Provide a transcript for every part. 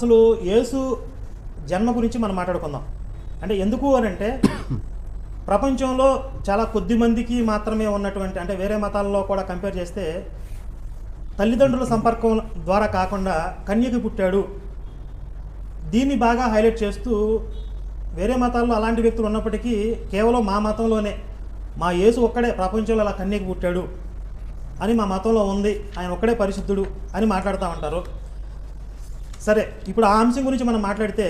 అసలు యేసు జన్మ గురించి మనం మాట్లాడుకుందాం. అంటే ఎందుకు అని అంటే ప్రపంచంలో చాలా కొద్ది మందికి మాత్రమే ఉన్నటువంటి అంటే వేరే మతాల్లో కూడా కంపేర్ చేస్తే తల్లిదండ్రుల సంపర్కం ద్వారా కాకుండా కన్యకి పుట్టాడు. దీన్ని బాగా హైలైట్ చేస్తూ వేరే మతాల్లో అలాంటి వ్యక్తులు ఉన్నప్పటికీ కేవలం మా మతంలోనే మా యేసు ఒక్కడే ప్రపంచంలో అలా కన్యకి పుట్టాడు అని మా మతంలో ఉంది. ఆయన ఒక్కడే పరిశుద్ధుడు అని మాట్లాడుతూ ఉంటారు. సరే ఇప్పుడు ఆ అంశం గురించి మనం మాట్లాడితే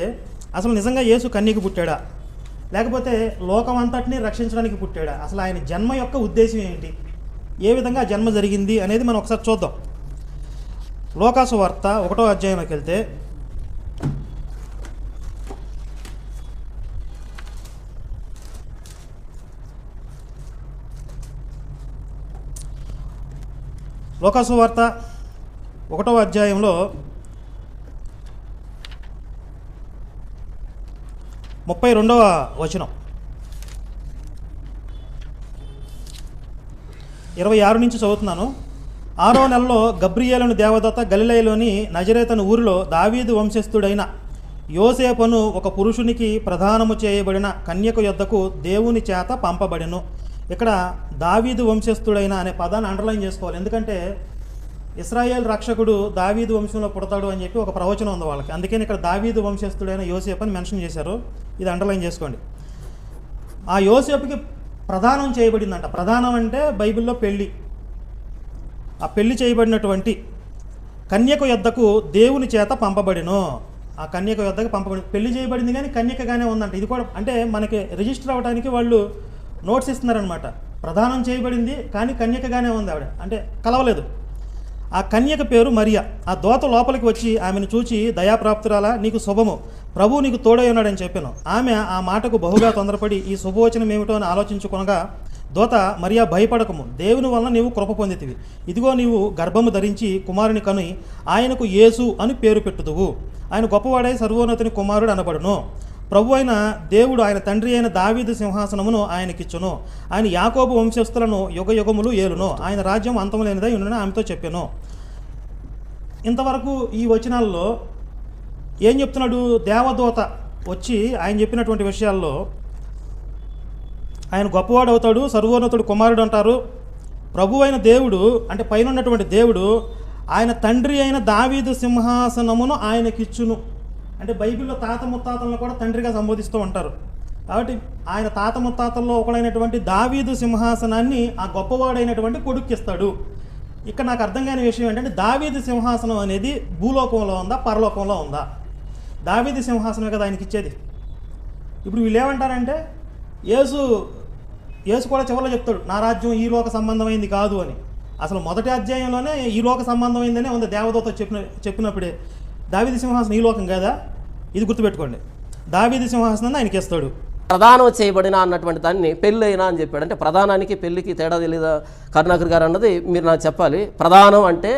అసలు నిజంగా యేసు కన్నీకి పుట్టాడా? లేకపోతే లోకం అంతటిని రక్షించడానికి పుట్టాడా? అసలు ఆయన జన్మ యొక్క ఉద్దేశం ఏంటి? ఏ విధంగా జన్మ జరిగింది అనేది మనం ఒకసారి చూద్దాం. లోకాసు వార్త ఒకటో అధ్యాయంలోకి వెళ్తే లోకాసు వార్త ఒకటో అధ్యాయంలో ముప్పై రెండవ వచనం. ఇరవై ఆరు నుంచి చదువుతున్నాను. ఆరో నెలలో గబ్రియేలను దేవదత్త గలిలయలోని నజరేతను ఊరిలో దావీదు వంశస్థుడైన యోసేపును ఒక పురుషునికి ప్రధానము చేయబడిన కన్యక యొద్దకు దేవుని చేత పంపబడెను. ఇక్కడ దావీదు వంశస్థుడైన అనే పదాన్ని అండర్లైన్ చేసుకోవాలి. ఎందుకంటే ఇస్రాయేల్ రక్షకుడు దావీదు వంశంలో పుడతాడు అని చెప్పి ఒక ప్రవచనం ఉంది వాళ్ళకి. అందుకని ఇక్కడ దావీదు వంశస్థుడైన యోసేపు అని మెన్షన్ చేశారు. ఇది అండర్లైన్ చేసుకోండి. ఆ యోసేపుకి ప్రధానం చేయబడిందంట. ప్రధానం అంటే బైబిల్లో పెళ్ళి ఆ పెళ్ళి చేయబడినటువంటి కన్యక యొద్దకు దేవుని చేత పంపబడిను. ఆ కన్యక యొద్దకు పంపబడి పెళ్ళి చేయబడింది కానీ కన్యకగానే ఉందంట. ఇది కూడా అంటే మనకి రిజిస్టర్ అవ్వడానికి వాళ్ళు నోట్స్ ఇస్తున్నారనమాట ప్రధానం చేయబడింది కానీ కన్యకగానే ఉంది ఆవిడ. అంటే కలవలేదు. ఆ కన్యక పేరు మరియా. ఆ దోత లోపలికి వచ్చి ఆమెను చూచి దయాప్రాప్తురాలా నీకు శుభము. ప్రభు నీకు తోడై ఉన్నాడని చెప్పాను. ఆమె ఆ మాటకు బహుగా తొందరపడి ఈ శుభవచనం ఏమిటో అని ఆలోచించుకొనగా దోత మరియా భయపడకము. దేవుని వలన నీవు కృప పొందితివి. ఇదిగో నీవు గర్భము ధరించి కుమారుని కని ఆయనకు యేసు అని పేరు పెట్టుదువు. ఆయన గొప్పవాడై సర్వోన్నతుని కుమారుడు అనబడును. ప్రభు అయిన దేవుడు ఆయన తండ్రి అయిన దావీదు సింహాసనమును ఆయనకిచ్చును. ఆయన యాకోబు వంశస్థులను యుగ యుగములు ఏలును. ఆయన రాజ్యం అంతము లేనిదై ఉండునని ఆమెతో చెప్పాను. ఇంతవరకు ఈ వచనాల్లో ఏం చెప్తున్నాడు? దేవదూత వచ్చి ఆయన చెప్పినటువంటి విషయాల్లో ఆయన గొప్పవాడు అవుతాడు సర్వోన్నతుడు కుమారుడు అంటారు. ప్రభు అయిన దేవుడు అంటే పైన ఉన్నటువంటి దేవుడు ఆయన తండ్రి అయిన దావీదు సింహాసనమును ఆయనకిచ్చును. అంటే బైబిల్లో తాత ముత్తాతలను కూడా తండ్రిగా సంబోధిస్తూ ఉంటారు. కాబట్టి ఆయన తాత ముత్తాతల్లో ఒకడైనటువంటి దావీదు సింహాసనాన్ని ఆ గొప్పవాడైనటువంటి కొడుక్కిస్తాడు. ఇక్కడ నాకు అర్థం కాని విషయం ఏంటంటే దావీది సింహాసనం అనేది భూలోకంలో ఉందా పరలోకంలో ఉందా? దావీది సింహాసనమే కదా ఆయనకి ఇచ్చేది. ఇప్పుడు వీళ్ళు ఏమంటారంటే యేసు యేసు కూడా చివరిలో చెప్తాడు నా రాజ్యం ఈ లోక సంబంధమైంది కాదు అని. అసలు మొదటి అధ్యాయంలోనే ఈ లోక సంబంధమైందనే ఉంది దేవదూత చెప్పిన చెప్పినప్పుడే. దావీది సింహాసనం ఈ లోకం కదా? ఇది గుర్తుపెట్టుకోండి. దావీది సింహాసనాన్ని ఆయనకి ఇస్తాడు. ప్రధానం చేయబడిన అన్నటువంటి దాన్ని పెళ్ళైనా అని చెప్పాడు. అంటే ప్రధానానికి పెళ్ళికి తేడా తెలీదా? కరుణాకర్ గారు అన్నది మీరు నాకు చెప్పాలి. ప్రధానం అంటే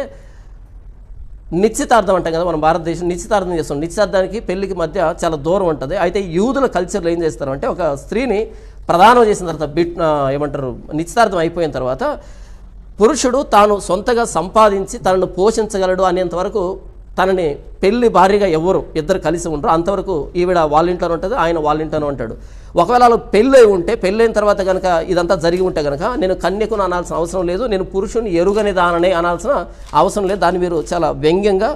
నిశ్చితార్థం అంటాం కదా మనం భారతదేశం నిశ్చితార్థం చేస్తాం. నిశ్చితార్థానికి పెళ్ళికి మధ్య చాలా దూరం ఉంటుంది. అయితే యూదుల కల్చర్లో ఏం చేస్తారు అంటే ఒక స్త్రీని ప్రధానం చేసిన తర్వాత బిట్ ఏమంటారు నిశ్చితార్థం అయిపోయిన తర్వాత పురుషుడు తాను సొంతగా సంపాదించి తనను పోషించగలడు అనేంత వరకు తనని పెళ్ళి భార్యగా ఎవరు ఇద్దరు కలిసి ఉండరు. అంతవరకు ఈవిడ వాళ్ళ ఇంట్లోనే ఉంటుంది ఆయన వాళ్ళ ఇంట్లోనే ఉంటాడు. ఒకవేళ అలా పెళ్ళి ఉంటే పెళ్ళైన తర్వాత కనుక ఇదంతా జరిగి ఉంటే కనుక నేను కన్యకును అనాల్సిన అవసరం లేదు నేను పురుషుని ఎరుగని దాననే అనాల్సిన అవసరం లేదు. దాన్ని మీరు చాలా వ్యంగ్యంగా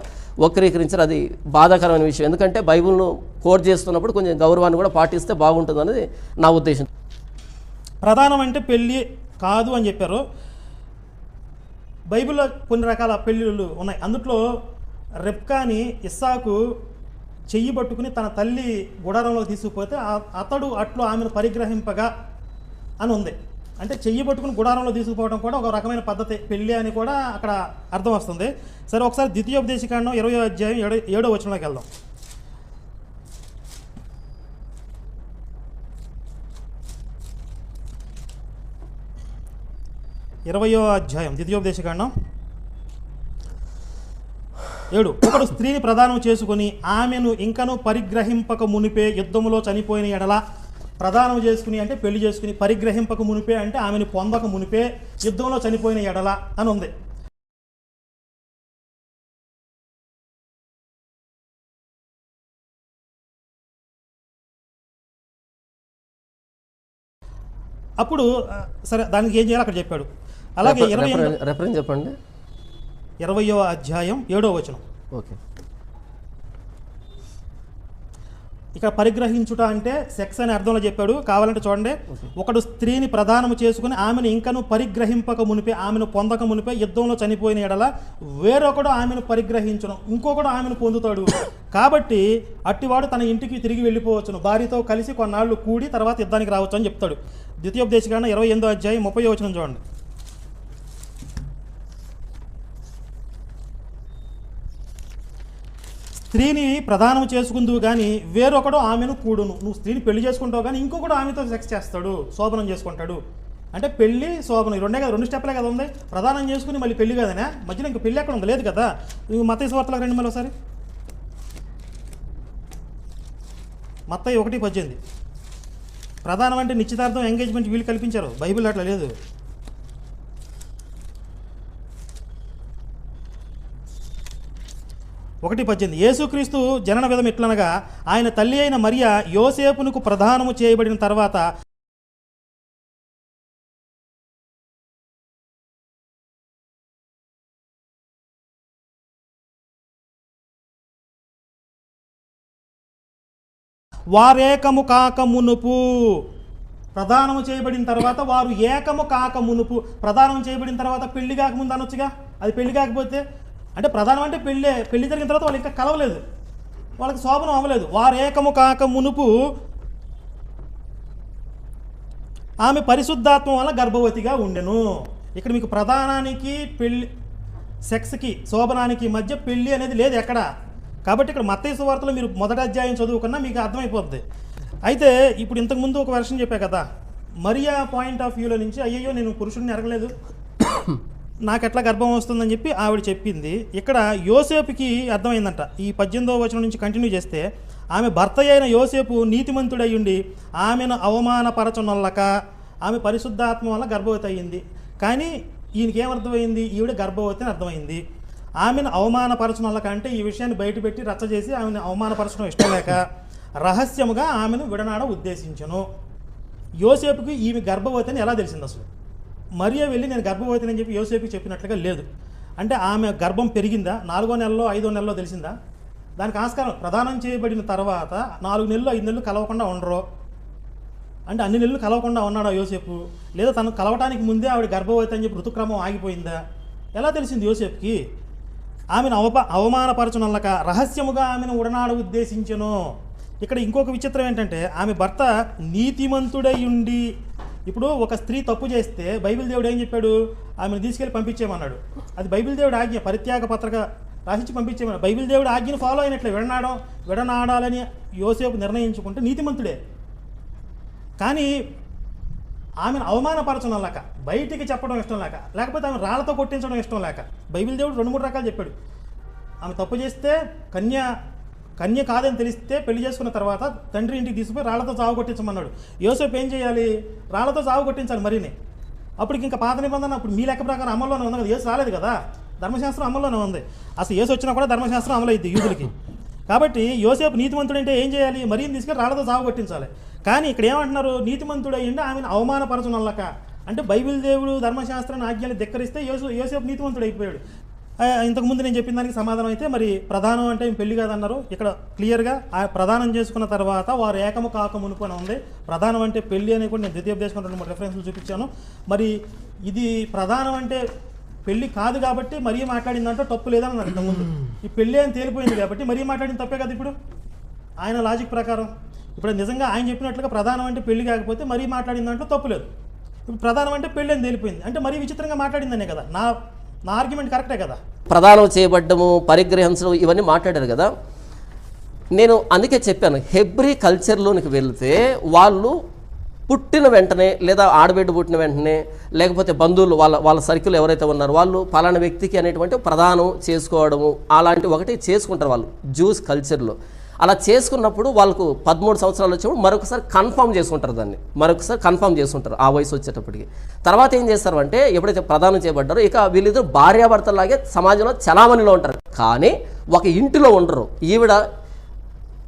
వక్రీకరించారు. అది బాధాకరమైన విషయం. ఎందుకంటే బైబిల్ను కోట్ చేస్తున్నప్పుడు కొంచెం గౌరవాన్ని కూడా పాటిస్తే బాగుంటుంది అనేది నా ఉద్దేశం. ప్రధానం అంటే పెళ్ళి కాదు అని చెప్పారు. బైబిల్లో కొన్ని రకాల పెళ్ళిళ్ళు ఉన్నాయి. అందుట్లో రెప్కాని ఇస్సాకు చెయ్యి పట్టుకుని తన తల్లి గుడారంలో తీసుకుపోతే అతడు అట్లు ఆమెను పరిగ్రహింపగా అని ఉంది. అంటే చెయ్యి పట్టుకుని గుడారంలో తీసుకుపోవడం కూడా ఒక రకమైన పద్ధతి. పెళ్ళి అని కూడా అక్కడ అర్థం వస్తుంది. సరే ఒకసారి ద్వితీయోపదేశకాండం ఇరవై అధ్యాయం ఏడో ఏడో వచనంలోకి వెళ్దాం. ఇరవయో అధ్యాయం ద్వితీయోపదేశకాండం ఏడు. ఒకడు స్త్రీని ప్రదానం చేసుకుని ఆమెను ఇంకను పరిగ్రహింపక మునిపే యుద్ధములో చనిపోయిన ఎడల ప్రదానం చేసుకుని అంటే పెళ్ళి చేసుకుని పరిగ్రహింపక మునిపే అంటే ఆమెను పొందక మునిపే యుద్ధంలో చనిపోయిన ఎడల అని ఉంది. అప్పుడు సరే దానికి ఏం చేయాలి అక్కడ చెప్పాడు. అలాగే ఇరవై చెప్పండి. ఇరవయో అధ్యాయం ఏడో వచనం. ఓకే. ఇక్కడ పరిగ్రహించుట అంటే సెక్స్ అనే అర్థంలో చెప్పాడు. కావాలంటే చూడండి. ఒకడు స్త్రీని ప్రదానము చేసుకుని ఆమెను ఇంకను పరిగ్రహింపక మునిపే ఆమెను పొందక మునిపే యుద్ధంలో చనిపోయిన ఎడల వేరొకడు ఆమెను పరిగ్రహించును ఇంకొకడు ఆమెను పొందుతాడు. కాబట్టి అట్టివాడు తన ఇంటికి తిరిగి వెళ్ళిపోవచ్చును. భార్యతో కలిసి కొన్నాళ్ళు కూడి తర్వాత యుద్ధానికి రావచ్చు అని చెప్తాడు. ద్వితీయోపదేశకాండ ఇరవై ఎనిమిదో అధ్యాయం ముప్పై వచనం చూడండి. స్త్రీని ప్రధానం చేసుకుందువు కానీ వేరొకడు ఆమెను కూడును. నువ్వు స్త్రీని పెళ్ళి చేసుకుంటావు కానీ ఇంకొకడు ఆమెతో సెక్స్ చేస్తాడు శోభనం చేసుకుంటాడు. అంటే పెళ్ళి శోభనం ఈ రెండే కదా రెండు స్టెప్లే కదా ఉంది. ప్రధానం చేసుకుని మళ్ళీ పెళ్ళి కదనే? మధ్యలో ఇంకా పెళ్ళి ఎక్కడ ఉంది లేదు కదా? నువ్వు మత వార్తలకు రండి మళ్ళీ ఒకసారి. మత్తయి ఒకటి పద్దెనిమిది. ప్రధానం అంటే నిశ్చితార్థం ఎంగేజ్మెంట్ వీళ్ళు కల్పించారు. బైబిల్ అట్లా లేదు. ఒకటి పద్దెనిమిది. యేసుక్రీస్తు జనన విధం ఇట్లనగా ఆయన తల్లి అయిన మరియ యోసేపునకు ప్రధానము చేయబడిన తర్వాత వారేకము కాక మునుపు ప్రధానము చేయబడిన తర్వాత వారు ఏకము కాక మునుపు ప్రధానం చేయబడిన తర్వాత పెళ్ళి కాకముందు అనొచ్చుగా? అది పెళ్ళి కాకపోతే అంటే ప్రధానం అంటే పెళ్ళి పెళ్ళి జరిగిన తర్వాత వాళ్ళు ఇంకా కలవలేదు. వాళ్ళకి శోభనం అవ్వలేదు. వారేకము కాక మునుపు ఆమె పరిశుద్ధాత్మ వల్ల గర్భవతిగా ఉండెను. ఇక్కడ మీకు ప్రధానానికి పెళ్ళి సెక్స్కి శోభనానికి మధ్య పెళ్ళి అనేది లేదు ఎక్కడ. కాబట్టి ఇక్కడ మత్తయి సువార్తలో మీరు మొదటి అధ్యాయం చదువుకున్నా మీకు అర్థమైపోద్ది. అయితే ఇప్పుడు ఇంతకుముందు ఒక వెర్షన్ చెప్పా కదా. మరియా పాయింట్ ఆఫ్ వ్యూలో నుంచి అయ్యయ్యో నేను పురుషుడిని ఎరగలేదు. నాకు ఎట్లా గర్భం వస్తుందని చెప్పి ఆవిడ చెప్పింది. ఇక్కడ యోసేపుకి అర్థమైందంట. ఈ పద్దెనిమిదవ వచనం నుంచి కంటిన్యూ చేస్తే ఆమె భర్త అయిన యోసేపు నీతిమంతుడయ్యుండి ఆమెను అవమానపరచనొల్లక ఆమె పరిశుద్ధాత్మ వల్ల గర్భవతి అయ్యింది కానీ ఈయనకేమర్థమైంది? ఈవిడ గర్భవతి అని అర్థమైంది. ఆమెను అవమానపరచనొల్లక అంటే ఈ విషయాన్ని బయటపెట్టి రచ్చ చేసి ఆమెను అవమానపరచడం ఇష్టం లేక రహస్యముగా ఆమెను విడనాడ ఉద్దేశించను. యోసేపుకి ఈమె గర్భవతి అని ఎలా తెలిసింది అసలు మరియా వెళ్ళి నేను గర్భవతిని అని చెప్పి యోసేపుకి చెప్పినట్లుగా లేదు. అంటే ఆమె గర్భం పెరిగిందా? నాలుగో నెలలో ఐదో నెలలో తెలిసిందా? దానికి ఆస్కారం ప్రదానం చేయబడిన తర్వాత నాలుగు నెలలు ఐదు నెలలు కలవకుండా ఉండరు? అంటే అన్ని నెలలు కలవకుండా ఉన్నాడా యోసేపు? లేదా తను కలవటానికి ముందే ఆవిడ గర్భవతి అని చెప్పి ఋతుక్రమం ఆగిపోయిందా? ఎలా తెలిసింది యోసేపుకి? ఆమెను అవప అవమానపరచునల్లక రహస్యముగా ఆమెను ఉడనాడు ఉద్దేశించను. ఇక్కడ ఇంకొక విచిత్రం ఏంటంటే ఆమె భర్త నీతిమంతుడై ఉండి ఇప్పుడు ఒక స్త్రీ తప్పు చేస్తే బైబిల్ దేవుడు ఏం చెప్పాడు? ఆమెను తీసుకెళ్ళి పంపించేమన్నాడు అది బైబిల్ దేవుడు ఆజ్ఞ పరిత్యాగ పత్రిక రాసిచ్చి పంపించేమన్నాడు బైబిల్ దేవుడు ఆజ్ఞను ఫాలో అయినట్లే. విడనాడడం విడనాడాలని యోసేపు నిర్ణయించుకుంటే నీతిమంతుడే. కానీ ఆమెను అవమానపరచడం లేక బయటికి చెప్పడం ఇష్టం లేక లేకపోతే ఆమె రాళ్ళతో కొట్టించడం ఇష్టం లేక బైబిల్ దేవుడు రెండు మూడు రకాలు చెప్పాడు. ఆమె తప్పు చేస్తే కన్య కన్య కాదని తెలిస్తే పెళ్ళి చేసుకున్న తర్వాత తండ్రి ఇంటికి తీసుకుపోయి రాళ్ళతో చావు కొట్టించమన్నాడు. యోసేపు ఏం చేయాలి? రాళ్ళతో చావు కొట్టించాలి మరీనే. అప్పటికి ఇంకా పాత నిబంధన అప్పుడు మీ లెక్క ప్రకారం అమల్లోనే ఉంది కదా. యేసు రాలేదు కదా. ధర్మశాస్త్రం అమల్లోనే ఉంది. అసలు యేసు వచ్చినా కూడా ధర్మశాస్త్రం అమలైద్ది యూదులకి. కాబట్టి యోసేపు నీతిమంతుడు అంటే ఏం చేయాలి? మరీని తీసుకుని రాళ్ళతో చావు కొట్టించాలి. కానీ ఇక్కడ ఏమంటున్నారు? నీతిమంతుడు అయ్యిండి ఆమెను అవమానపరచనల్లక అంటే బైబిల్ దేవుడు ధర్మశాస్త్రాన్ని ఆజ్ఞలు ధిక్కరిస్తే యోసు యోసేపు నీతిమంతుడు అయిపోయాడు. ఇంతకుముందు నేను చెప్పిన దానికి సమాధానం అయితే మరి ప్రధానం అంటే పెళ్ళి కాదన్నారు. ఇక్కడ క్లియర్గా ఆ ప్రధానం చేసుకున్న తర్వాత వారు ఏకము కాక అని ఉంది. ప్రధానం అంటే పెళ్ళి అని కూడా నేను ద్వితీయోపదేశం రెండు మూడు రెఫరెన్స్లు చూపించాను. మరి ఇది ప్రధానం అంటే పెళ్ళి కాదు కాబట్టి మరీ మాట్లాడిందంటే తప్పు లేదని అన్నారు ఇంతకుముందు ఈ పెళ్ళి అని తేలిపోయింది కాబట్టి మరీ మాట్లాడిన తప్పే కదా ఇప్పుడు? ఆయన లాజిక్ ప్రకారం. ఇప్పుడు నిజంగా ఆయన చెప్పినట్లుగా ప్రధానం అంటే పెళ్ళి కాకపోతే మరీ మాట్లాడిన దాంట్లో తప్పు లేదు. ఇప్పుడు ప్రధానం అంటే పెళ్ళి అని తేలిపోయింది. అంటే మరీ విచిత్రంగా మాట్లాడిందనే కదా. నా నా ఆర్గ్యుమెంట్ కరెక్టే కదా? ప్రదానం చేయబడ్డము పరిగ్రహించడం ఇవన్నీ మాట్లాడారు కదా. నేను అందుకే చెప్పాను హెబ్రీ కల్చర్లోనికి వెళితే వాళ్ళు పుట్టిన వెంటనే లేదా ఆడబిడ్డ పుట్టిన వెంటనే లేకపోతే బంధువులు వాళ్ళ వాళ్ళ సర్కిల్ ఎవరైతే ఉన్నారో వాళ్ళు పలానా వ్యక్తికి అనేటువంటి ప్రదానం చేసుకోవడము అలాంటి ఒకటి చేసుకుంటారు వాళ్ళు జ్యూస్ కల్చర్లో. అలా చేసుకున్నప్పుడు వాళ్ళకు పదమూడు సంవత్సరాలు వచ్చినప్పుడు మరొకసారి కన్ఫర్మ్ చేసుకుంటారు దాన్ని. మరొకసారి కన్ఫర్మ్ చేసుకుంటారు ఆ వయసు వచ్చేటప్పటికి. తర్వాత ఏం చేస్తారు అంటే ఎప్పుడైతే ప్రదానం చేయబడ్డారో ఇక వీళ్ళిద్దరు భార్యాభర్తలాగే సమాజంలో చలామణిలో ఉంటారు. కానీ ఒక ఇంటిలో ఉండరు. ఈవిడ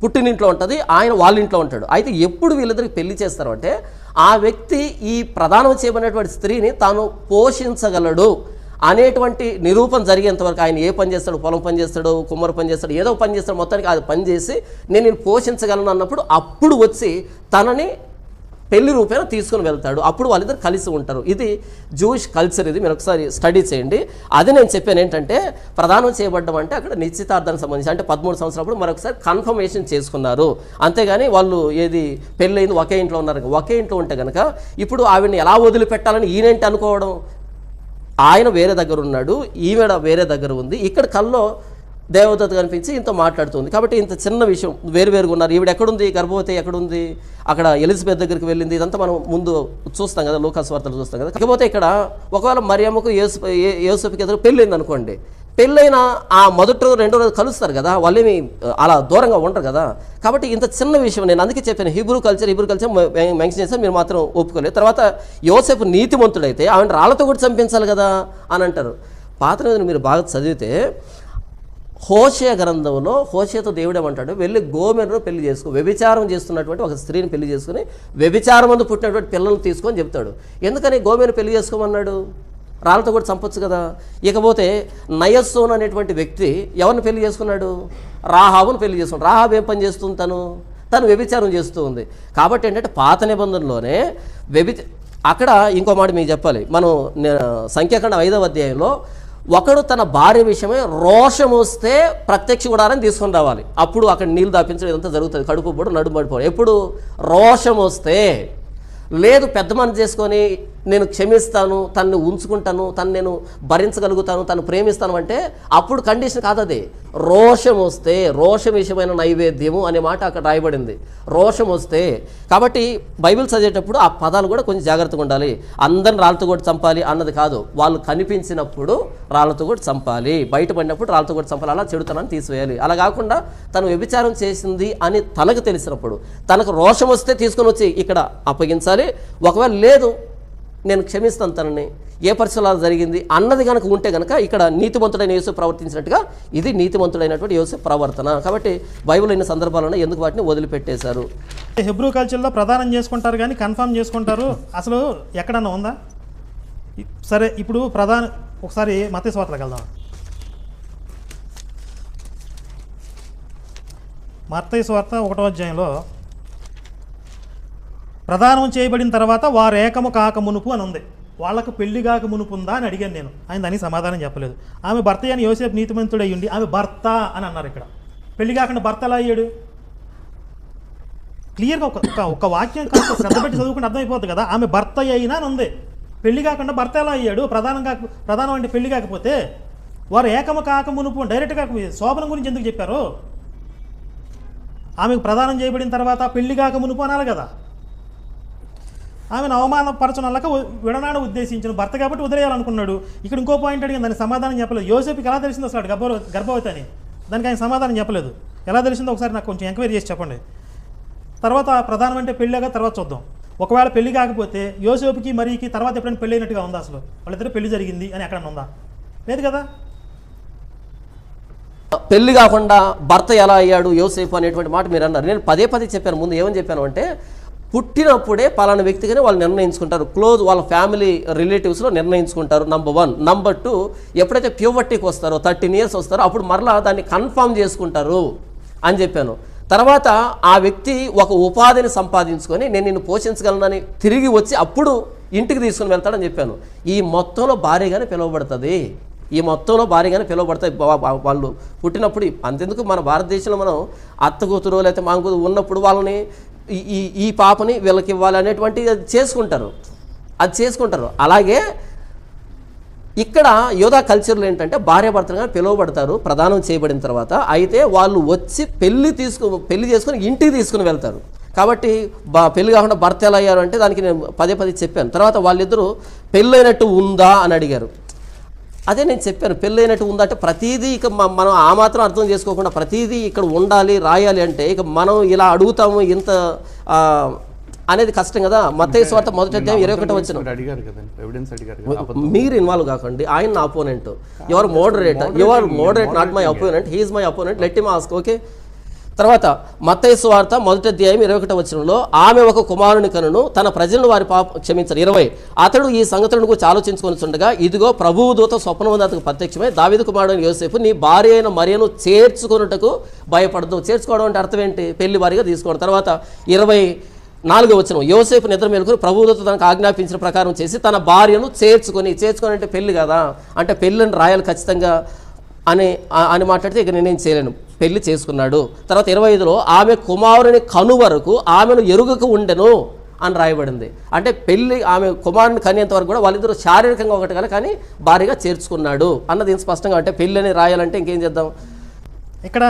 పుట్టినింట్లో ఉంటుంది ఆయన వాళ్ళ ఇంట్లో ఉంటాడు. అయితే ఎప్పుడు వీళ్ళిద్దరికి పెళ్ళి చేస్తారు అంటే ఆ వ్యక్తి ఈ ప్రధానం చేయబడినటువంటి స్త్రీని తాను పోషించగలడు. అనేటువంటి నిరూపణ జరిగేంత వరకు ఆయన ఏ పని చేస్తాడు పొలం పని చేస్తాడు కుమ్మరి పని చేస్తాడు ఏదో పని చేస్తాడు మొత్తానికి అది పని చేసి నేను నేను పోషించగలను అన్నప్పుడు అప్పుడు వచ్చి తనని పెళ్ళి రూపేణ తీసుకుని వెళ్తాడు. అప్పుడు వాళ్ళిద్దరు కలిసి ఉంటారు. ఇది జూయిష్ కల్చర్ ఇది మీరు ఒకసారి స్టడీ చేయండి. అది నేను చెప్పాను ఏంటంటే ప్రధానం చేయబడ్డం అంటే అక్కడ నిశ్చితార్థానికి సంబంధించి అంటే పదమూడు సంవత్సరాలు మరొకసారి కన్ఫర్మేషన్ చేసుకున్నారు. అంతేగాని వాళ్ళు ఏది పెళ్ళైంది ఒకే ఇంట్లో ఉన్నారు. ఒకే ఇంట్లో ఉంటే కనుక ఇప్పుడు ఆవిడని ఎలా వదిలిపెట్టాలని ఈయనేంటి అనుకోవడం? ఆయన వేరే దగ్గర ఉన్నాడు ఈమెడ వేరే దగ్గర ఉంది. ఇక్కడ కల్లో దేవదత్త కనిపించి ఇంత మాట్లాడుతుంది. కాబట్టి ఇంత చిన్న విషయం వేరు వేరుగా ఉన్నారు. ఈవిడ ఎక్కడుంది? గర్భవతి ఎక్కడుంది? అక్కడ ఎలిజబెత్ దగ్గరికి వెళ్ళింది. ఇదంతా మనం ముందు చూస్తాం కదా లోకాస్ వార్తలు చూస్తాం కదా. కాకపోతే ఇక్కడ ఒకవేళ మరియమ్మకు యేసు ఏ- యేసుకి ఎదురు పెళ్ళింది అనుకోండి పెళ్ళైన ఆ మొదటి రోజు రెండో రోజు కలుస్తారు కదా వాళ్ళేమి అలా దూరంగా ఉండరు కదా. కాబట్టి ఇంత చిన్న విషయం నేను అందుకే చెప్పాను Hebrew culture Hebrew culture mention చేస్తే మీరు మాత్రం ఒప్పుకోలేదు. తర్వాత యోసేపు నీతిమంతుడైతే ఆవిడ రాళ్ళతో కూడా చంపించాలి కదా అని అంటారు. పాత రోజున మీరు బాగా చదివితే హోషే గ్రంథంలో హోషేతో దేవుడు ఏమంటాడు? వెళ్ళి గోమెను పెళ్ళి చేసుకో. వ్యభిచారం చేస్తున్నటువంటి ఒక స్త్రీని పెళ్ళి చేసుకుని వ్యభిచారం ముందు పుట్టినటువంటి పిల్లల్ని తీసుకొని చెప్తాడు. ఎందుకని గోమెను పెళ్ళి చేసుకోమన్నాడు? రాళ్ళతో కూడా చంపొచ్చు కదా. ఇకపోతే నయస్సోన్ అనేటువంటి వ్యక్తి ఎవరిని పెళ్ళి చేసుకున్నాడు? రాహాబును పెళ్ళి చేసుకున్నాడు. రాహాబు ఏం పని చేస్తుంది తను? తను వ్యభిచారం చేస్తూ ఉంది. కాబట్టి ఏంటంటే పాత నిబంధనలోనే వ్యభి అక్కడ ఇంకో మాట మీకు చెప్పాలి. మనం నే- ఐదవ అధ్యాయంలో ఒకడు తన భార్య విషయమే రోషం వస్తే ప్రత్యక్ష గుడారం తీసుకొని రావాలి. అప్పుడు అక్కడ నీళ్ళు దాపించడం ఇదంతా జరుగుతుంది. కడుపు పొడు నడుము పడిపోవడం. ఎప్పుడు? రోషం వస్తే. లేదు పెద్ద మనసు చేసుకొని నేను క్షమిస్తాను తనని ఉంచుకుంటాను తను నేను భరించగలుగుతాను తను ప్రేమిస్తాను అంటే అప్పుడు కండిషన్ కాదు అది రోషం వస్తే రోషం విషయమైన నైవేద్యము అనే మాట అక్కడ రాయబడింది. రోషం వస్తే కాబట్టి బైబిల్ చదివేటప్పుడు ఆ పదాలు కూడా కొంచెం జాగ్రత్తగా ఉండాలి. అందరిని రాళ్ళతో కూడా చంపాలి అన్నది కాదు. వాళ్ళు కనిపించినప్పుడు రాళ్ళతో కూడా చంపాలి. బయటపడినప్పుడు రాళ్ళతో కూడా చంపాలి. అలా చెడుతనాన్ని తీసివేయాలి. అలా కాకుండా తను వ్యభిచారం చేసింది అని తనకు తెలిసినప్పుడు తనకు రోషం వస్తే తీసుకొని వచ్చి ఇక్కడ అప్పగించాలి. ఒకవేళ లేదు నేను క్షమిస్తాను తనని. ఏ పరిస్థితుల్లో జరిగింది అన్నది కనుక ఉంటే కనుక ఇక్కడ నీతిమంతుడైన యేసు ప్రవర్తించినట్టుగా ఇది నీతిమంతుడైనటువంటి యేసు ప్రవర్తన. కాబట్టి బైబిల్ అయిన సందర్భాలను ఎందుకు వాటిని వదిలిపెట్టేశారు? హెబ్రూ కల్చర్లో ప్రధానం చేసుకుంటారు కానీ కన్ఫర్మ్ చేసుకుంటారు. అసలు ఎక్కడన్నా ఉందా? సరే ఇప్పుడు ప్రధాన ఒకసారి మత స్వార్తలకు వెళ్దాం. మత్తయి స్వార్త ఒకటో అధ్యాయంలో ప్రదానం చేయబడిన తర్వాత వారు ఏకము కాక మునుపు అని ఉంది. వాళ్ళకు పెళ్ళి కాక మునుపు ఉందా అని అడిగాను నేను. ఆయన దానికి సమాధానం చెప్పలేదు. ఆమె భర్త అని యోసేపు నీతిమంతుడై ఉండి ఆమె భర్త అని అన్నారు ఇక్కడ. పెళ్ళి కాకుండా భర్త ఎలా అయ్యాడు? క్లియర్గా ఒక ఒక వాక్యం కాస్త శ్రద్ధ పెట్టి చదువుకుంటే అర్థమైపోతుంది కదా. ఆమె భర్త అయినా అని ఉంది. పెళ్ళి కాకుండా భర్త ఎలా అయ్యాడు? ప్రధానం కాక ప్రధానం అంటే పెళ్ళి కాకపోతే వారు ఏకమ కాక మునుపు డైరెక్ట్గా శోభనం గురించి ఎందుకు చెప్పారు? ఆమెకు ప్రదానం చేయబడిన తర్వాత పెళ్ళి కాక మునుపు అనాలి కదా. ఆమెను అవమానపరచనల్లక విడనాడు ఉద్దేశించిన భర్త కాబట్టి వదిలేయాలనుకున్నాడు. ఇక్కడ ఇంకో పాయింట్ అడిగింది దానికి సమాధానం చెప్పలేదు. యోసేపుకి ఎలా తెలిసిందో అసలు గర్భ గర్భవతి అని దానికి ఆయన సమాధానం చెప్పలేదు. ఎలా తెలిసిందో ఒకసారి నాకు కొంచెం ఎంక్వైరీ చేసి చెప్పండి. తర్వాత ప్రధానం అంటే పెళ్ళాక తర్వాత చూద్దాం. ఒకవేళ పెళ్ళి కాకపోతే యోసేపుకి మరీకి తర్వాత ఎప్పుడైనా పెళ్ళి అయినట్టుగా ఉందా అసలు? వాళ్ళిద్దరు పెళ్ళి జరిగింది అని ఎక్కడన్నా ఉందా? లేదు కదా? పెళ్ళి కాకుండా భర్త ఎలా అయ్యాడు యోసేపు అనేటువంటి మాట మీరు అన్నారు నేను పదే పదే చెప్పాను. ముందు ఏమని చెప్పాను అంటే పుట్టినప్పుడే పలానా వ్యక్తిగానే వాళ్ళు నిర్ణయించుకుంటారు. క్లోజ్ వాళ్ళ ఫ్యామిలీ రిలేటివ్స్లో నిర్ణయించుకుంటారు నంబర్ వన్ నంబర్ టూ ఎప్పుడైతే ప్యూవర్టీకి వస్తారో థర్టీన్ ఇయర్స్ వస్తారో అప్పుడు మరలా దాన్ని కన్ఫర్మ్ చేసుకుంటారు అని చెప్పాను. తర్వాత ఆ వ్యక్తి ఒక ఉపాధిని సంపాదించుకొని నేను నిన్ను పోషించగలనని తిరిగి వచ్చి అప్పుడు ఇంటికి తీసుకుని వెళ్తాడని చెప్పాను. ఈ మొత్తంలో భారీగానే పిలువబడుతుంది. ఈ మొత్తంలో భారీగానే పిలువబడతాయి వాళ్ళు పుట్టినప్పుడు అంతెందుకు మన భారతదేశంలో మనం అత్త కూతురు లేకపోతే మామ ఉన్నప్పుడు వాళ్ళని ఈ- ఈ ఈ పాపని వీళ్ళకి ఇవ్వాలి అనేటువంటి అది చేసుకుంటారు. అది చేసుకుంటారు. అలాగే ఇక్కడ యోధా కల్చర్లు ఏంటంటే భార్యాభర్తలుగా పిలువబడతారు ప్రదానం చేయబడిన తర్వాత. అయితే వాళ్ళు వచ్చి పెళ్ళి తీసుకు పెళ్ళి చేసుకుని ఇంటికి తీసుకుని వెళ్తారు. కాబట్టి బా పెళ్ళి కాకుండా భర్త ఎలా అయ్యారు అంటే దానికి నేను పదే పదే చెప్పాను. తర్వాత వాళ్ళిద్దరూ పెళ్ళైనట్టు ఉందా అని అడిగారు. అదే నేను చెప్పాను పెళ్ళైనట్టు ఉందా అంటే ప్రతిదీ ఇక మనం ఆ మాత్రం అర్థం చేసుకోకుండా ప్రతిదీ ఇక్కడ ఉండాలి రాయాలి అంటే ఇక మనం ఇలా అడుగుతాము ఇంత అనేది కష్టం కదా. మత్తయి స్వార్థ మొదటి అధ్యాయం ఇరవై ఒకటి వచ్చిన మీరు ఇన్వాల్వ్ కాకండి ఆయన నా opponent your moderator your moderate not my opponent he is my opponent let him ask okay తర్వాత మత్తయి వార్త మొదటి అధ్యాయం ఇరవై ఒకటో వచనంలో ఆమె ఒక కుమారుని కనును తన ప్రజలను వారి పాప క్షమించారు ఇరవై అతడు ఈ సంగతులను గురించి ఆలోచించుకొని చుండగా ఇదిగో ప్రభువు దూత స్వప్నమందు అతనికి ప్రత్యక్షమై దావిద కుమారుడు యోసేపు నీ భార్య అయిన మరియను చేర్చుకొనుటకు భయపడదు. చేర్చుకోవడం అంటే అర్థం ఏంటి? పెళ్ళి వారిగా తీసుకోవడం. తర్వాత ఇరవై నాలుగో వచనం యోసేపు నిద్ర మేలుకొని ప్రభువులతో తనకు ఆజ్ఞాపించిన ప్రకారం చేసి తన భార్యను చేర్చుకొని చేర్చుకొని అంటే పెళ్ళి కదా? అంటే పెళ్ళిని రాయాలి ఖచ్చితంగా. అని అని మాట్లాడితే ఇక నేనేం చేయలేను. పెళ్ళి చేసుకున్నాడు. తర్వాత ఇరవై ఐదులో ఆమె కుమారుని కను వరకు ఆమెను ఎరుగకు ఉండెను అని రాయబడింది. అంటే పెళ్ళి ఆమె కుమారుని కనేంత వరకు కూడా వాళ్ళిద్దరూ శారీరకంగా ఒకటి కదా కానీ భారీగా చేర్చుకున్నాడు అన్నది స్పష్టంగా అంటే పెళ్ళి అని రాయాలంటే ఇంకేం చేద్దాం? ఇక్కడ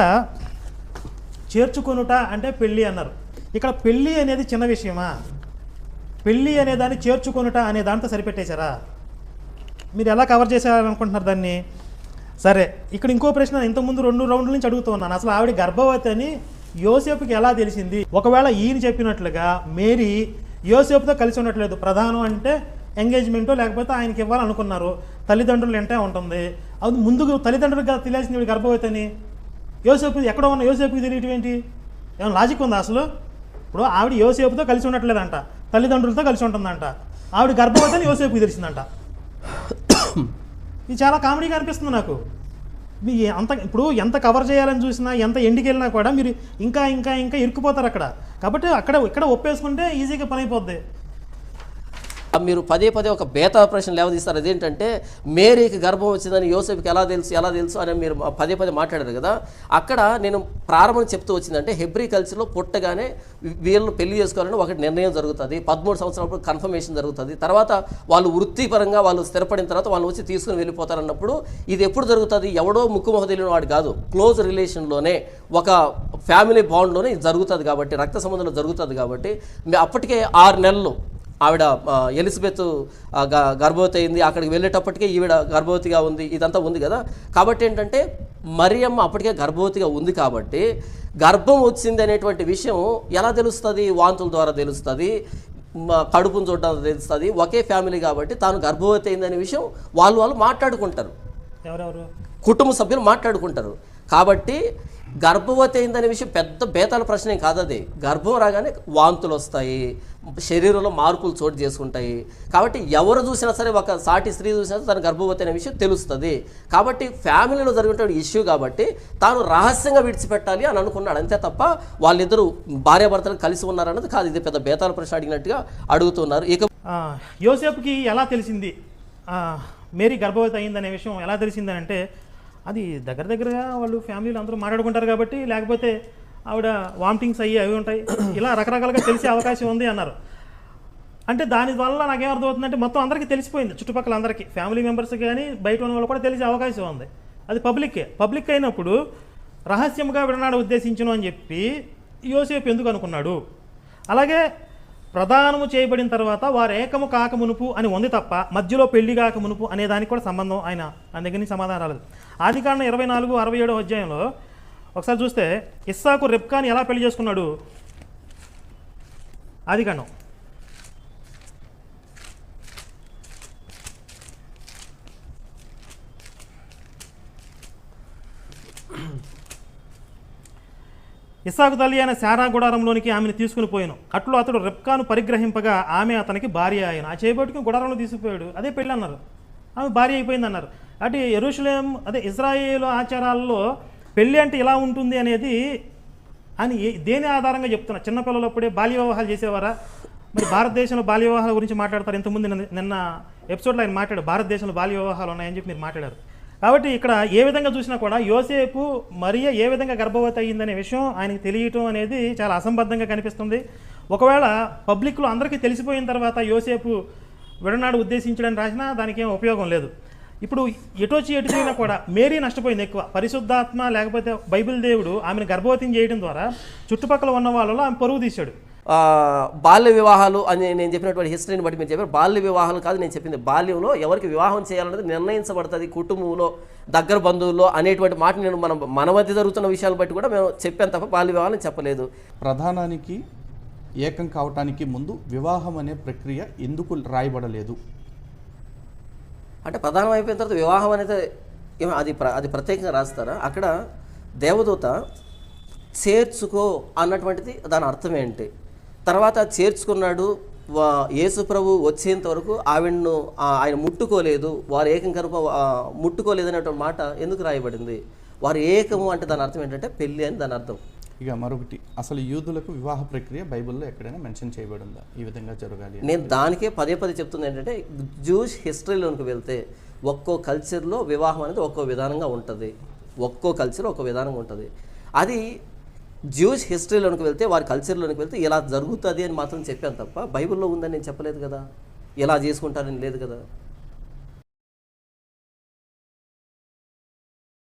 చేర్చుకొనుట అంటే పెళ్ళి అన్నారు. ఇక్కడ పెళ్ళి అనేది చిన్న విషయమా? పెళ్ళి అనే దాన్ని చేర్చుకొనుట అనే దాంతో సరిపెట్టేశారా? మీరు ఎలా కవర్ చేసేయాలనుకుంటున్నారు దాన్ని? సరే ఇక్కడ ఇంకో ప్రశ్న ఇంతకుముందు రెండు రౌండ్ల నుంచి అడుగుతూ ఉన్నాను. అసలు ఆవిడ గర్భవతి అని యోసేపుకి ఎలా తెలిసింది? ఒకవేళ ఈయన చెప్పినట్లుగా మేరీ యోసేపుతో కలిసి ఉండట్లేదు ప్రధానం అంటే ఎంగేజ్మెంటో లేకపోతే ఆయనకి ఇవ్వాలనుకున్నారు. తల్లిదండ్రులు ఎంటే ఉంటుంది. అది ముందుకు తల్లిదండ్రులుగా తెలియాల్సింది ఈవిడ గర్భవతి అని. యోసేపు ఎక్కడ ఉన్న యోసేపుకి తెలియటం ఏంటి? ఏమైనా లాజిక్ ఉందా అసలు? ఇప్పుడు ఆవిడ యోసేపుతో కలిసి ఉండట్లేదంట తల్లిదండ్రులతో కలిసి ఉంటుందంట. ఆవిడ గర్భవతి అని యోసేపుకి తెలిసిందంట. ఇది చాలా కామెడీగా అనిపిస్తుంది నాకు. మీ అంత ఇప్పుడు ఎంత కవర్ చేయాలని చూసినా ఎంత ఎండికి వెళ్ళినా కూడా మీరు ఇంకా ఇంకా ఇంకా ఇరుక్కుపోతారు అక్కడ. కాబట్టి అక్కడ ఇక్కడ ఒప్పేసుకుంటే ఈజీగా పని అయిపోద్ది. మీరు పదే పదే ఒక బేతా ప్రశ్న లేవదీస్తారు. అదేంటంటే మేరీకి గర్భం వచ్చిందని యోసేపుకి ఎలా తెలుసు ఎలా తెలుసు అని మీరు పదే పదే మాట్లాడారు కదా. అక్కడ నేను ప్రారంభం చెప్తూ వచ్చిందంటే హెబ్రీ కల్చర్లో పుట్టగానే వీళ్ళని పెళ్ళి చేసుకోవాలని ఒకటి నిర్ణయం జరుగుతుంది. పదమూడు సంవత్సరాలప్పుడు కన్ఫర్మేషన్ జరుగుతుంది. తర్వాత వాళ్ళు వృత్తిపరంగా వాళ్ళు స్థిరపడిన తర్వాత వాళ్ళు వచ్చి తీసుకుని వెళ్ళిపోతారన్నప్పుడు ఇది ఎప్పుడు జరుగుతుంది? ఎవడో ముక్కు తెలియని వాడు కాదు. క్లోజ్ రిలేషన్లోనే ఒక ఫ్యామిలీ బాండ్లోనే ఇది జరుగుతుంది కాబట్టి రక్త సంబంధంలో జరుగుతుంది కాబట్టి అప్పటికే ఆరు నెలలు ఆవిడ ఎలిజబెత్ గర్భవతి అయింది. అక్కడికి వెళ్ళేటప్పటికే ఈవిడ గర్భవతిగా ఉంది. ఇదంతా ఉంది కదా. కాబట్టి ఏంటంటే మరియమ్మ అప్పటికే గర్భవతిగా ఉంది కాబట్టి గర్భం వచ్చింది అనేటువంటి విషయం ఎలా తెలుస్తుంది? వాంతుల ద్వారా తెలుస్తుంది. మ- కడుపును చూడడం తెలుస్తుంది. ఒకే ఫ్యామిలీ కాబట్టి తాను గర్భవతి అయిందనే విషయం వాళ్ళు వాళ్ళు మాట్లాడుకుంటారు. ఎవరెవరు? కుటుంబ సభ్యులు మాట్లాడుకుంటారు. కాబట్టి గర్భవతి అయిందనే విషయం పెద్ద బేతాల ప్రశ్న ఏం కాదు అది. గర్భం రాగానే వాంతులు వస్తాయి శరీరంలో మార్పులు చోటు చేసుకుంటాయి. కాబట్టి ఎవరు చూసినా సరే ఒక సాటి స్త్రీ చూసినా సరే తన గర్భవతి అనే విషయం తెలుస్తుంది. కాబట్టి ఫ్యామిలీలో జరిగినటువంటి ఇష్యూ కాబట్టి తాను రహస్యంగా విడిచిపెట్టాలి అని అనుకున్నాడు. అంతే తప్ప వాళ్ళిద్దరూ భార్యాభర్తలు కలిసి ఉన్నారన్నది కాదు. ఇది పెద్ద బేతాల ప్రశ్న అడిగినట్టుగా అడుగుతున్నారు. ఇక యోసేపుకి ఎలా తెలిసింది? మేరీ గర్భవతి అయిందనే విషయం ఎలా తెలిసిందని అంటే అది దగ్గర దగ్గరగా వాళ్ళు ఫ్యామిలీలో అందరూ మాట్లాడుకుంటారు కాబట్టి లేకపోతే ఆవిడ వామిటింగ్స్ అయ్యి అవి ఉంటాయి. ఇలా రకరకాలుగా తెలిసే అవకాశం ఉంది అన్నారు. అంటే దాని వల్ల నాకేం అర్థమవుతుందంటే మొత్తం అందరికీ తెలిసిపోయింది చుట్టుపక్కల అందరికీ. ఫ్యామిలీ మెంబర్స్ కానీ బయట ఉన్న వాళ్ళు కూడా తెలిసే అవకాశం ఉంది. అది పబ్లిక్కే పబ్లిక్ అయినప్పుడు రహస్యంగా విడనాడు ఉద్దేశించను అని చెప్పి యోసేపు ఎందుకు అనుకున్నాడు? అలాగే ప్రధానము చేయబడిన తర్వాత వారు ఏకము కాక మునుపు అని ఉంది తప్ప మధ్యలో పెళ్ళి కాక మునుపు అనే దానికి కూడా సంబంధం ఆయన ఆయన దగ్గర నుంచి సమాధానం రాలేదు. ఆది కారణం ఇరవై నాలుగు అరవై ఏడో అధ్యాయంలో ఒకసారి చూస్తే ఇస్సాకు రెబ్కాని ఎలా పెళ్ళి చేసుకున్నాడు? ఆది కాండం. ఇసాకు తల్లి అయిన శారా గుడారంలోనికి ఆమెను తీసుకుని పోయాను. అట్లు అతడు రెప్కాను పరిగ్రహింపగా ఆమె అతనికి భార్య ఆయన ఆ చేయబట్టుకుని గుడారంలో తీసుకుపోయాడు. అదే పెళ్ళి అన్నారు ఆమె భార్య అయిపోయింది అన్నారు అటు ఎరుషులేం అదే ఇజ్రాయేల్ ఆచారాల్లో పెళ్ళి అంటే ఇలా ఉంటుంది అనేది అని దేని ఆధారంగా చెప్తున్నా? చిన్నపిల్లలప్పుడే బాల్య వివాహాలు చేసేవారా? మరి భారతదేశంలో బాల్య వివాహాల గురించి మాట్లాడతారు. ఇంతకుముందు నిన్న ఎపిసోడ్లో ఆయన మాట్లాడారు. భారతదేశంలో బాల్య వివాహాలు ఉన్నాయని చెప్పి మీరు మాట్లాడారు. కాబట్టి ఇక్కడ ఏ విధంగా చూసినా కూడా యోసేపు మరియ ఏ విధంగా గర్భవతి అయ్యిందనే విషయం ఆయనకి తెలియటం అనేది చాలా అసంబద్ధంగా కనిపిస్తుంది. ఒకవేళ పబ్లిక్లో అందరికీ తెలిసిపోయిన తర్వాత యోసేపు విడనాడు ఉద్దేశించడానికి రాసినా దానికి ఏం ఉపయోగం లేదు. ఇప్పుడు ఎటోచి ఎటు తిరిగినా కూడా మేరీ నష్టపోయింది ఎక్కువ. పరిశుద్ధాత్మ లేకపోతే బైబిల్ దేవుడు ఆమెను గర్భవతిని చేయడం ద్వారా చుట్టుపక్కల ఉన్న వాళ్ళలో ఆమె పరువు తీశాడు. బాల్య వివాహాలు అని నేను చెప్పినటువంటి హిస్టరీని బట్టి మీరు చెప్పారు. బాల్య వివాహాలు కాదు నేను చెప్పింది బాల్యంలో ఎవరికి వివాహం చేయాలనేది నిర్ణయించబడుతుంది కుటుంబంలో దగ్గర బంధువుల్లో అనేటువంటి మాట నేను మనం మన మధ్య జరుగుతున్న విషయాలను బట్టి కూడా మేము చెప్పాను తప్ప బాల్య వివాహాలు చెప్పలేదు. ప్రధానానికి ఏకం కావటానికి ముందు వివాహం అనే ప్రక్రియ ఎందుకు రాయబడలేదు? అంటే ప్రధానం అయిపోయిన తర్వాత వివాహం అనేది ఏమ- అది ప్ర అది ప్రత్యేకంగా రాస్తారా? అక్కడ దేవదూత చేర్చుకో అన్నటువంటిది దాని అర్థం ఏంటి? తర్వాత చేర్చుకున్నాడు. యేసు ప్రభు వచ్చేంత వరకు ఆవిడను ఆయన ముట్టుకోలేదు. వారు ఏకం కనుక ముట్టుకోలేదు అనేటువంటి మాట ఎందుకు రాయబడింది? వారు ఏకము అంటే దాని అర్థం ఏంటంటే పెళ్ళి అని దాని అర్థం. ఇక మరొకటి అసలు యూదులకు వివాహ ప్రక్రియ బైబిల్లో ఎక్కడైనా మెన్షన్ చేయబడి ఉందా ఈ విధంగా జరగాలి? నేను దానికే పదే పదే చెప్తుంది ఏంటంటే జూస్ హిస్టరీలోనికి వెళ్తే ఒక్కో కల్చర్లో వివాహం అనేది ఒక్కో విధానంగా ఉంటుంది. ఒక్కో కల్చర్ ఒక్కో విధానంగా ఉంటుంది. అది జ్యూస్ హిస్టరీలోనికి వెళ్తే వారి కల్చర్లోనికి వెళ్తే ఇలా జరుగుతుంది అని మాత్రం చెప్పాను తప్ప బైబిల్లో ఉందని నేను చెప్పలేదు కదా. ఇలా చేసుకుంటారని లేదు కదా.